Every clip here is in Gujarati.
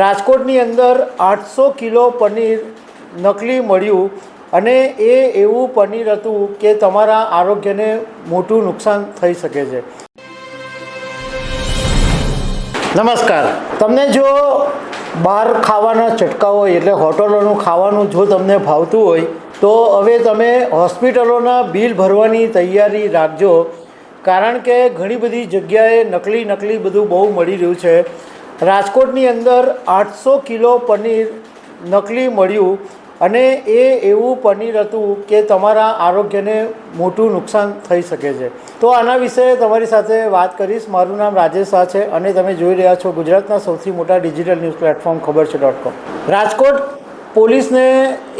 રાજકોટની અંદર આઠસો કિલો પનીર નકલી મળ્યું અને એ એવું પનીર હતું કે તમારા આરોગ્યને મોટું નુકસાન થઈ શકે છે. નમસ્કાર. તમને જો બહાર ખાવાના ચટકા હોય એટલે હોટલોનું ખાવાનું જો તમને ભાવતું હોય, તો હવે તમે હોસ્પિટલોના બિલ ભરવાની તૈયારી રાખજો. કારણ કે ઘણી બધી જગ્યાએ નકલી નકલી બધું બહુ મળી રહ્યું છે. રાજકોટની અંદર આઠસો કિલો પનીર નકલી મળ્યું અને એ એવું પનીર હતું કે તમારા આરોગ્યને મોટું નુકસાન થઈ શકે છે. તો આના વિશે તમારી સાથે વાત કરીશ. મારું નામ રાજેશ શાહ છે અને તમે જોઈ રહ્યા છો ગુજરાતના સૌથી મોટા ડિજિટલ ન્યૂઝ પ્લેટફોર્મ ખબર છે ડોટ કોમ. રાજકોટ પોલીસને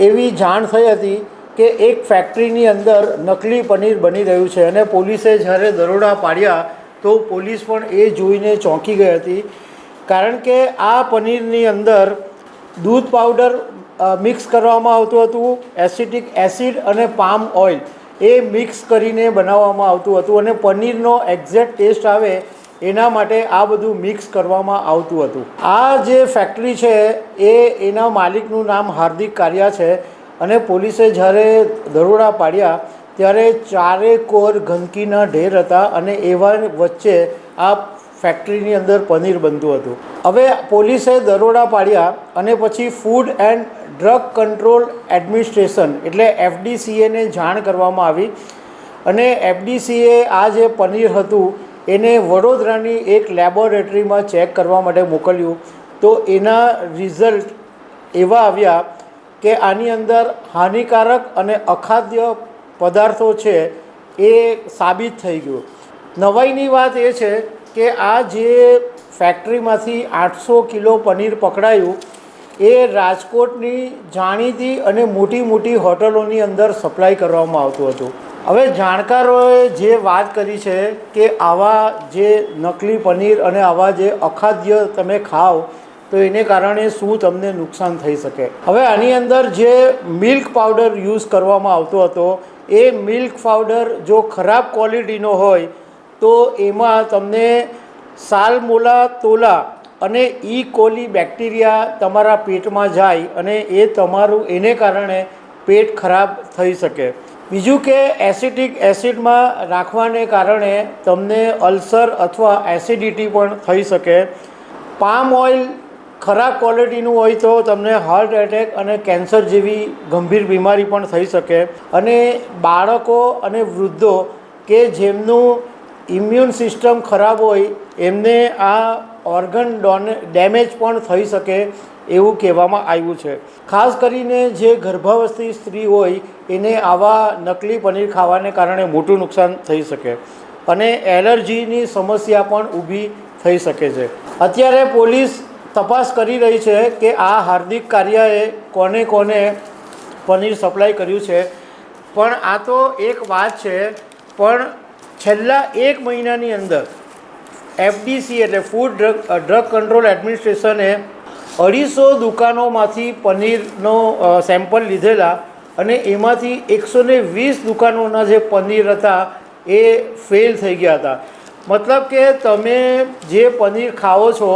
એવી જાણ થઈ હતી કે એક ફેક્ટરીની અંદર નકલી પનીર બની રહ્યું છે અને પોલીસે જ્યારે દરોડા પાડ્યા તો પોલીસ પણ એ જોઈને ચોંકી ગઈ હતી કારણ કે આ પનીરની અંદર દૂધ પાવડર મિક્સ કરવામાં આવતું હતું, એસિટિક એસિડ અને પામ ઓઇલ એ મિક્સ કરીને બનાવવામાં આવતું હતું અને પનીરનો એક્ઝેક્ટ ટેસ્ટ આવે એના માટે આ બધું મિક્સ કરવામાં આવતું હતું. આ જે ફેક્ટરી છે એ એના માલિકનું નામ હાર્દિક કારિયા છે અને પોલીસે જ્યારે દરોડા પાડ્યા ત્યારે ચારે કોર ગંદકીના ઢેર હતા અને એવા વચ્ચે આ ફેક્ટરીની અંદર પનીર બનતું હતું. હવે પોલીસે દરોડા પાડ્યા અને પછી food and drug control administration એટલે એફડીસીએને જાણ કરવામાં આવી. અને એફડીસીએ આ જે પનીર હતું, એને વડોદરાની એક લેબોરેટરીમાં ચેક કરવા માટે મોકલ્યું. તો એના રિઝલ્ટ એવા આવ્યા કે આની અંદર હાનિકારક અને અખાદ્ય પદાર્થો છે એ સાબિત થઈ ગયું. નવાઈની વાત એ છે કે આ જે ફેક્ટરીમાંથી આઠસો કિલો પનીર પકડાયું, એ રાજકોટની જાણીતી અને મોટી મોટી હોટલોની અંદર સપ્લાય કરવામાં આવતું હતું. હવે જાણકારોએ જે વાત કરી છે કે આવા જે નકલી પનીર અને આવા જે અખાદ્ય તમે ખાઓ, તો એને કારણે શું તમને નુકસાન થઈ શકે? હવે આની અંદર જે મિલ્ક પાવડર યુઝ કરવામાં આવતો હતો, એ મિલ્ક પાવડર જો ખરાબ ક્વોલિટીનો હોય તો એમાં તમને સાલમોલા, તોલા અને ઈ કોલી બેક્ટેરિયા તમારા પેટમાં જાય અને એ તમારું, એને કારણે પેટ ખરાબ થઈ શકે. બીજું કે એસિટિક એસિડમાં રાખવાને કારણે તમને અલ્સર અથવા એસિડિટી પણ થઈ શકે. પામ ઓઇલ ખરાબ ક્વોલિટીનું હોય તો તમને હાર્ટ એટેક અને કેન્સર જેવી ગંભીર બીમારી પણ થઈ શકે. અને બાળકો અને વૃદ્ધો કે જેમનું ઇમ્યુન સિસ્ટમ ખરાબ હોય, એમને આ ઓર્ગન ડોને ડેમેજ પણ થઈ શકે એવું કહેવામાં આવ્યું છે. ખાસ કરીને જે ગર્ભાવસ્થી સ્ત્રી હોય, એને આવા નકલી પનીર ખાવાને કારણે મોટું નુકસાન થઈ શકે અને એલર્જીની સમસ્યા પણ ઊભી થઈ શકે છે. અત્યારે પોલીસ તપાસ કરી રહી છે કે આ હાર્દિક કાર્યએ કોને કોને પનીર સપ્લાય કર્યું છે. પણ આ તો એક વાત છે, પણ છેલ્લા એક મહિનાની અંદર એફડીસી એટલે ફૂડ ડ્રગ ડ્રગ કંટ્રોલ એડમિનિસ્ટ્રેશને અઢીસો દુકાનોમાંથી પનીરનો સેમ્પલ લીધેલા અને એમાંથી એકસો ને વીસ દુકાનોના જે પનીર હતા એ ફેલ થઈ ગયા હતા. મતલબ કે તમે જે પનીર ખાઓ છો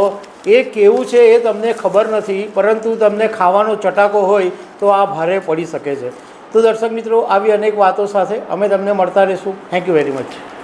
એ કેવું છે એ તમને ખબર નથી, પરંતુ તમને ખાવાનો ચટાકો હોય તો આ ભારે પડી શકે છે. તો દર્શક મિત્રો, આવી અનેક વાતો સાથે અમે તમને મળતા રહીશું. Thank you very much